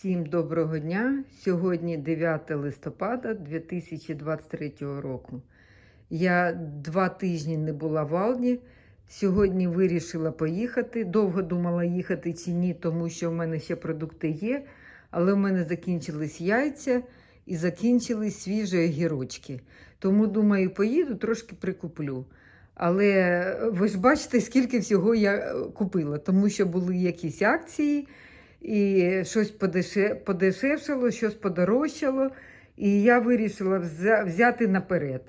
Всім доброго дня! Сьогодні 9 листопада 2023 року. Я два тижні не була в Алді. Сьогодні вирішила поїхати. Довго думала їхати чи ні, тому що в мене ще продукти є. Але в мене закінчились яйця і закінчились свіжі огірочки. Тому, думаю, поїду, трошки прикуплю. Але ви ж бачите, скільки всього я е, купила, тому що були якісь акції. І щось подешевшало, щось подорожчало. І я вирішила взяти наперед.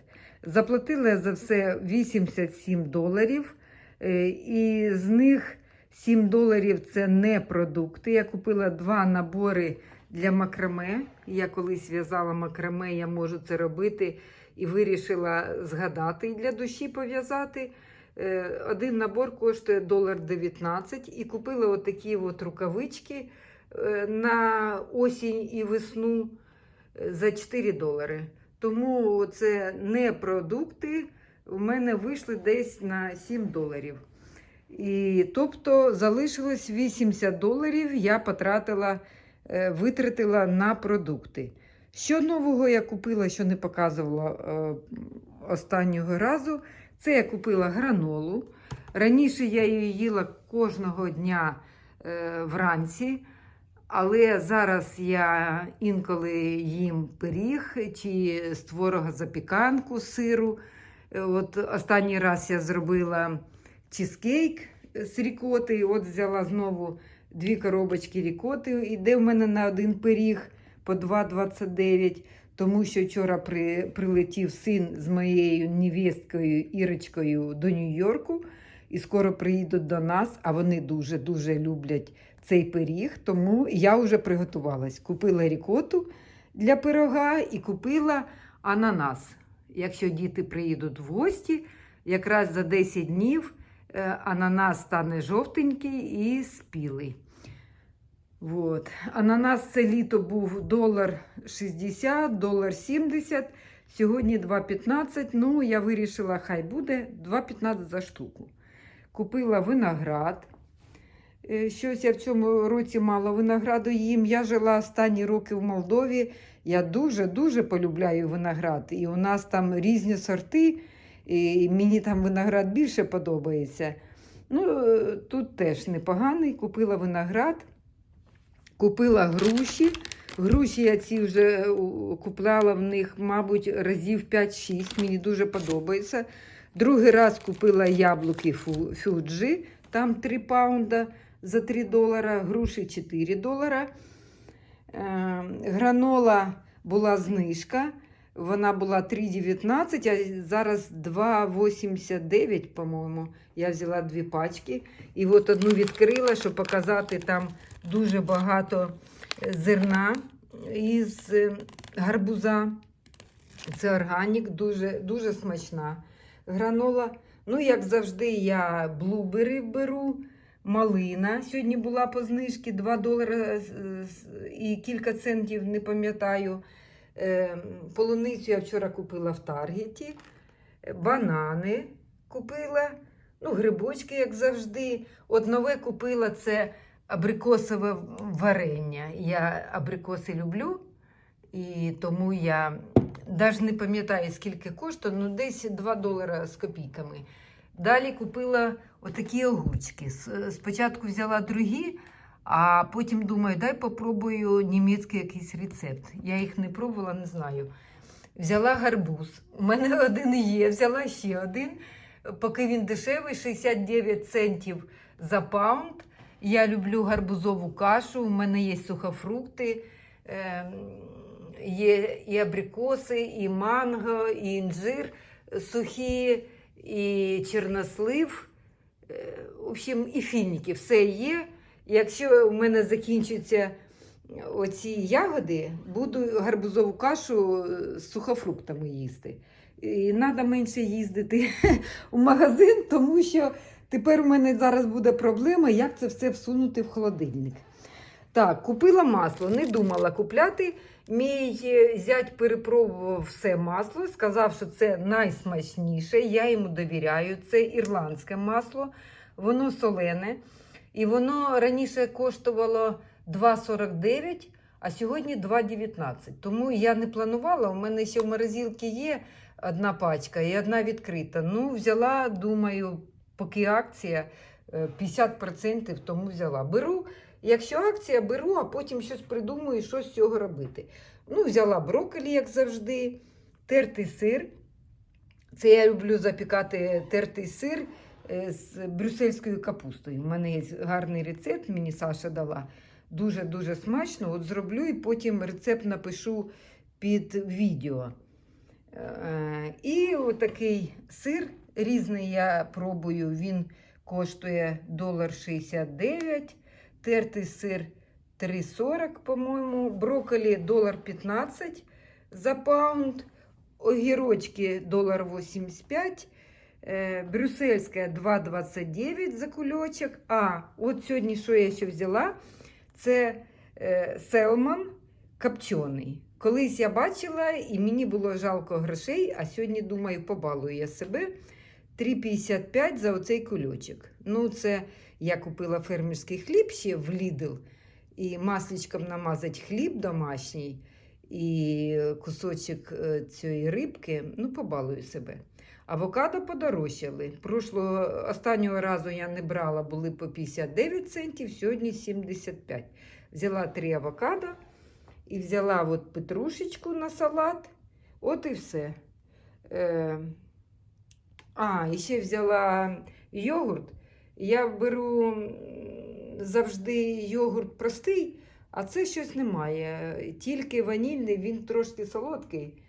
Заплатила за все 87 доларів, е, і з них 7 доларів це не продукти. Я купила два набори для макраме. Я колись в'язала макраме, я можу це робити і вирішила згадати і для душі пов'язати. Е, Один набор коштує долар 19 і купила отакі от рукавички е, на осінь і весну е, за 4 долари. Тому це не продукти. У мене вийшли десь на 7 доларів. І, тобто залишилось 80 доларів, я потратила, витратила на продукти. Що нового я купила, що не показувала останнього разу, це я купила гранолу. Раніше я її їла кожного дня е, вранці, але зараз я інколи їм пиріг чи з творога запіканку сиру. От останній раз я зробила чизкейк з рікоти. От взяла знову дві коробочки рікоти. Іде в мене на один пиріг по 2,29. Тому що вчора при, прилетів син з моєю невісткою Ірочкою до Нью-Йорку і скоро приїдуть до нас, а вони дуже-дуже люблять цей пиріг. Тому я вже приготувалась. Купила рікоту для пирога і купила ананас. Якщо діти приїдуть в гості, якраз за 10 днів е, ананас стане жовтенький і спілий. Вот. Ананас це літо був долар 60, долар 70, сьогодні 2,15. Ну, я вирішила, хай буде 2,15 за штуку. Купила виноград. Е, Щось я в цьому році мало винограду їм. Я жила останні роки в Молдові. Я дуже-дуже полюбляю виноград. І у нас там різні сорти, і мені там виноград більше подобається. Ну, е, тут теж непоганий. Купила виноград. Купила груші. Груші я ці вже у, купляла в них, мабуть, разів 5-6. Мені дуже подобається. Другий раз купила яблуки фюджі, там 3 паунда за 3 долара, груші 4 долара. Е, гранола була знижка. Вона була 3,19, а зараз 2,89, по-моєму. Я взяла дві пачки. І от одну відкрила, щоб показати там дуже багато е, зерна із е, гарбуза. Це органік, дуже, дуже смачна гранола. Ну, як завжди, я блубери беру. Малина сьогодні була по знижці 2 долари з- і кілька центів, не пам'ятаю. Е, Полуницю я вчора купила в Таргеті. Е, Банани купила. Ну, грибочки, як завжди. От нове купила це абрикосове варення. Я абрикоси люблю, і тому я навіть не пам'ятаю, скільки коштує, ну десь 2 долари з копійками. Далі купила отакі огурчики. Спочатку взяла другі, а потім думаю, дай попробую німецький якийсь рецепт. Я їх не пробувала, не знаю. Взяла гарбуз. У мене один є, взяла ще один. Поки він дешевий, 69 центів за паунд. Я люблю гарбузову кашу, у мене є сухофрукти, ем, є і абрикоси, і манго, і інжир сухі, і чорнослив. Е, В общем, і фініки, все є. Якщо у мене закінчаться оці ягоди, буду гарбузову кашу з сухофруктами їсти. І треба менше їздити у магазин, тому що тепер у мене зараз буде проблема, як це все всунути в холодильник. Так, купила масло, не думала купляти. Мій е, зять перепробував все масло, сказав, що це найсмачніше. Я йому довіряю. Це ірландське масло, воно солене. І воно раніше коштувало 2,49, а сьогодні 2,19. Тому я не планувала. У мене ще в морозилці є одна пачка і одна відкрита. Ну, взяла, думаю, поки акція е, 50%, тому взяла. Беру, якщо акція, беру, а потім щось придумаю, що з цього робити. Ну, взяла брокколі, як завжди, тертий сир. Це я люблю запікати тертий сир е, з брюссельською капустою. У мене є гарний рецепт, мені Саша дала. Дуже-дуже смачно. От зроблю і потім рецепт напишу під відео. Е, І отакий сир різний я пробую. Він коштує долар 69, тертий сир 3,40, по-моєму, брокколі долар 15 за паунд, огірочки долар 85, е, брюссельська 2,29 за кульочок. А от сьогодні, що я ще взяла, це е, селмон копчений. Колись я бачила і мені було жалко грошей, а сьогодні, думаю, побалую я себе. 3,55 за оцей кульочок. Ну, це я купила фермерський хліб ще в Lidl. І масличком намазати хліб домашній і кусочок е, цієї рибки, ну, побалую себе. Авокадо подорожчали. Прошлого останнього разу я не брала, були по 59 центів, сьогодні 75. Взяла три авокадо і взяла от петрушечку на салат. От і все. Е, а, і ще взяла йогурт. Я беру завжди йогурт простий, а це щось немає. Тільки ванільний, він трошки солодкий.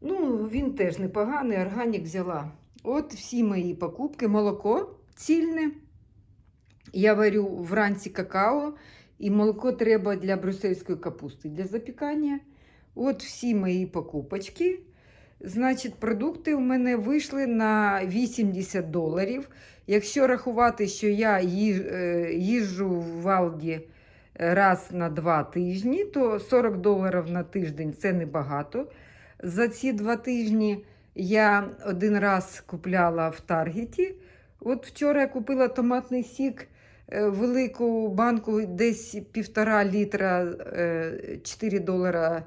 Ну, він теж непоганий, органік взяла. От всі мої покупки. Молоко цільне. Я варю вранці какао, і молоко треба для брюссельської капусти, для запікання. От всі мої покупочки. Значить, продукти у мене вийшли на 80 доларів. Якщо рахувати, що я е, їжджу в Валді раз на два тижні, то 40 доларів на тиждень це небагато. За ці два тижні я один раз купляла в Таргеті. От вчора я купила томатний сік, е, велику банку, десь півтора літра, е, 4 долара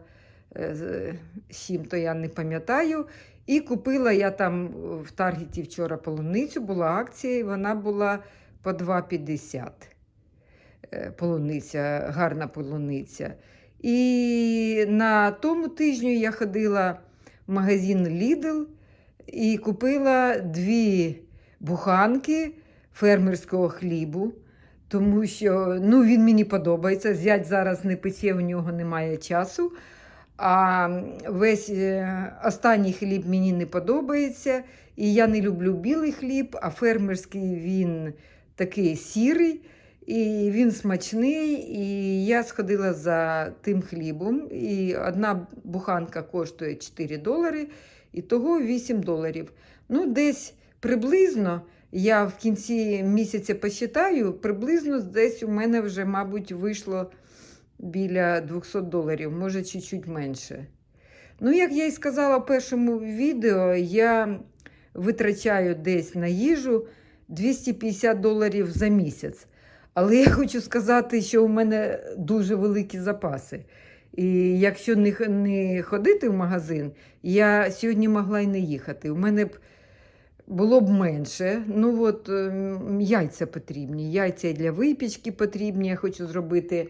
е, з з чим-то я не пам'ятаю. І купила я там в Таргеті вчора полуницю, була акція, і вона була по 2,50. Е, Полуниця, гарна полуниця. І на тому тижню я ходила в магазин Lidl і купила дві буханки фермерського хлібу, тому що ну, він мені подобається. Зять зараз не пече, у нього немає часу. А весь е, останній хліб мені не подобається. І я не люблю білий хліб, а фермерський він такий сірий. І він смачний, і я сходила за тим хлібом. І одна буханка коштує 4 долари, і того 8 доларів. Ну, десь приблизно, я в кінці місяця посчитаю, приблизно десь у мене вже, мабуть, вийшло біля 200 доларів, може чуть-чуть менше. Ну, як я і сказала в першому відео, я витрачаю десь на їжу 250 доларів за місяць. Але я хочу сказати, що у мене дуже великі запаси. І якщо не, ходити в магазин, я сьогодні могла й не їхати. У мене б було б менше. Ну от яйця потрібні. Яйця для випічки потрібні. Я хочу зробити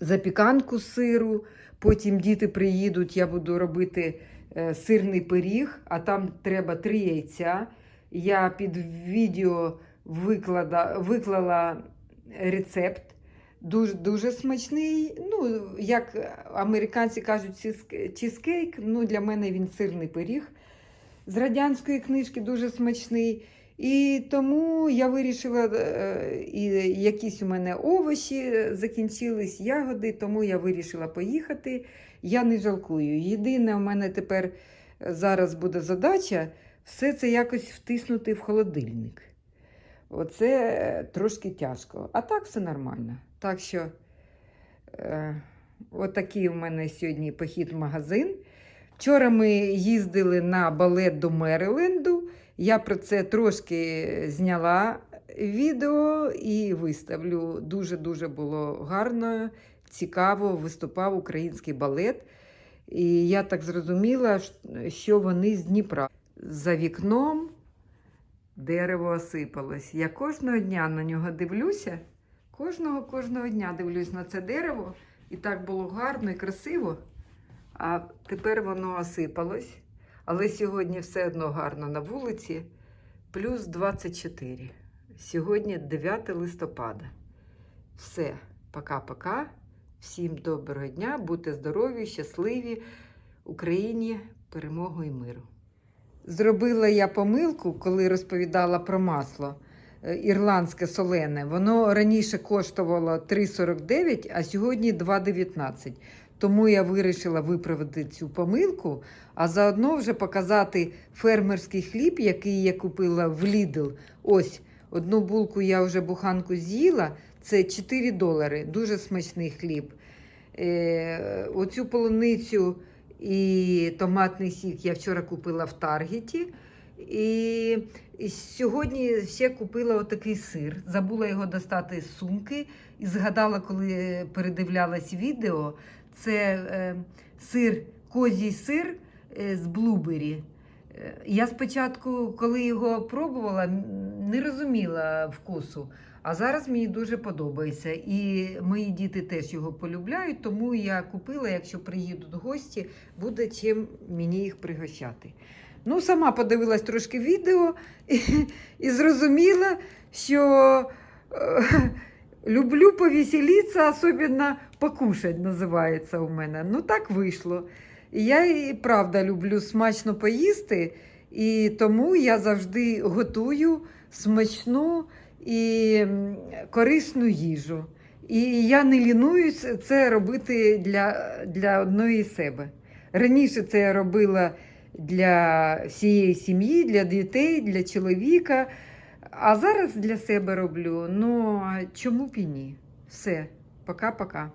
запіканку сиру. Потім діти приїдуть, я буду робити е, сирний пиріг, а там треба три яйця. Я під відео виклада, виклала рецепт. Дуже, дуже смачний. Ну, як американці кажуть, чизкейк. Ну, для мене він сирний пиріг з радянської книжки дуже смачний. І тому я вирішила, е, і якісь у мене овочі закінчились, ягоди, тому я вирішила поїхати. Я не жалкую. Єдине, у мене тепер зараз буде задача все це якось втиснути в холодильник. Оце трошки тяжко. А так все нормально. Так що, е, отакий у мене сьогодні похід в магазин. Вчора ми їздили на балет до Мериленду. Я про це трошки зняла відео і виставлю. Дуже-дуже було гарно, цікаво виступав український балет. І я так зрозуміла, що вони з Дніпра. За вікном дерево осипалось. Я кожного дня на нього дивлюся. Кожного кожного дня дивлюсь на це дерево, і так було гарно і красиво. А тепер воно осипалось. Але сьогодні все одно гарно на вулиці. Плюс 24. Сьогодні 9 листопада. Все, пока-пока. Всім доброго дня, будьте здорові, щасливі, Україні перемогу і миру. Зробила я помилку, коли розповідала про масло е, ірландське солене. Воно раніше коштувало 3,49, а сьогодні 2,19. Тому я вирішила виправити цю помилку, а заодно вже показати фермерський хліб, який я купила в Lidl. Ось одну булку я вже буханку з'їла. Це 4 долари. Дуже смачний хліб. Е, оцю полуницю і томатний сік я вчора купила в Таргеті. І, сьогодні ще купила отакий сир. Забула його достати з сумки і згадала, коли передивлялась відео. Це е, сир, козій сир е, з блубері. Е, Я спочатку, коли його пробувала, не розуміла вкусу. А зараз мені дуже подобається. І мої діти теж його полюбляють, тому я купила, якщо приїдуть гості, буде чим мені їх пригощати. Ну, сама подивилась трошки відео і, і зрозуміла, що е, люблю повеселитися, особливо покушать називається у мене. Ну, так вийшло. Я і правда люблю смачно поїсти, і тому я завжди готую смачну і корисну їжу. І я не лінуюсь це робити для, для одної себе. Раніше це я робила для всієї сім'ї, для дітей, для чоловіка. А зараз для себе роблю. Ну, чому б і ні? Все, пока-пока.